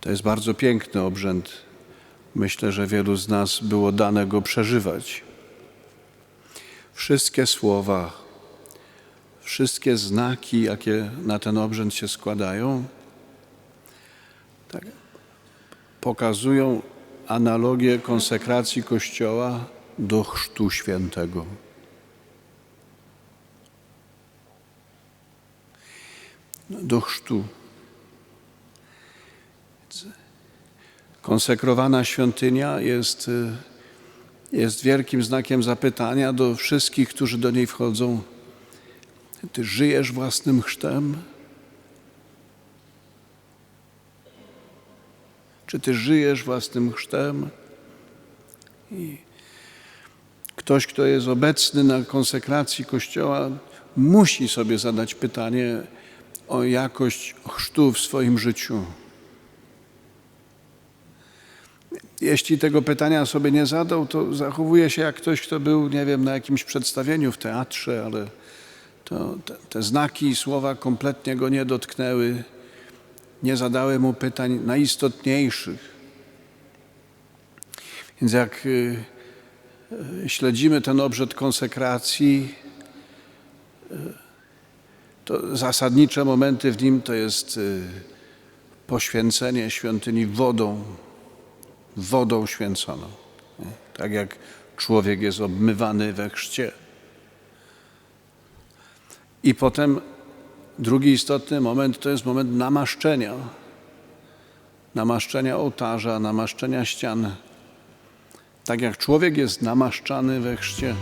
To jest bardzo piękny obrzęd. Myślę, że wielu z nas było dane go przeżywać. Wszystkie słowa, wszystkie znaki, jakie na ten obrzęd się składają, tak, pokazują analogię konsekracji Kościoła do Chrztu Świętego. Do chrztu. Konsekrowana świątynia jest, y, jest wielkim znakiem zapytania do wszystkich, którzy do niej wchodzą. Ty żyjesz własnym chrztem? Czy ty żyjesz własnym chrztem? I ktoś, kto jest obecny na konsekracji Kościoła, musi sobie zadać pytanie o jakość chrztu w swoim życiu. Jeśli tego pytania sobie nie zadał, to zachowuje się jak ktoś, kto był, nie wiem, na jakimś przedstawieniu w teatrze, ale to, te, te znaki i słowa kompletnie go nie dotknęły, nie zadały mu pytań najistotniejszych. Więc jak y, y, śledzimy ten obrzęd konsekracji, y, to zasadnicze momenty w nim to jest poświęcenie świątyni wodą, wodą święconą. Tak jak człowiek jest obmywany we chrzcie. I potem drugi istotny moment to jest moment namaszczenia. Namaszczenia ołtarza, namaszczenia ścian. Tak jak człowiek jest namaszczany we chrzcie,